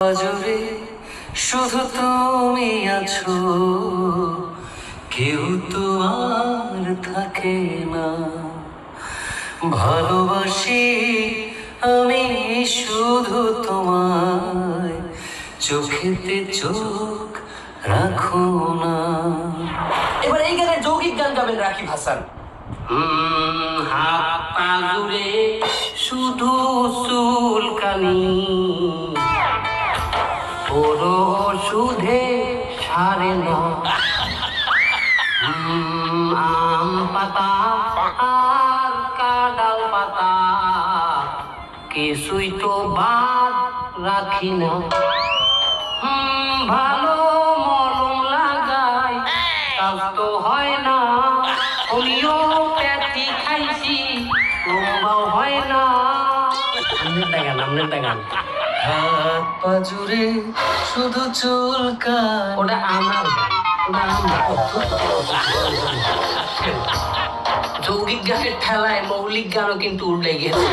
জুড়ে শুধু তুমি আছো কেউ তো আর থাকে না। ভালোবাসি আমি শুধু তোমায় চোখেতে চোখ রাখো না। এবার এই গানে যৌগিক গান গাবেন রাকিব হাসান। হাত পা শুধু চুলকানি। পুরো ওষুধে সারে না। আম পাতা আর কাডাল পাতা কিছুই তো বাদ রাখি না। ভালো মলম লাগাই, কাজ তো হয় না। হোমিওপ্যাথি খাইছি লম্বাও হয় না। টাকা আমনের টাকা হাত পা জুড়ে শুধু চুলকা ওটা আমার ওটা যৌগিক গানের ঠেলায় মৌলিক গানও কিন্তু উল্টে গেছে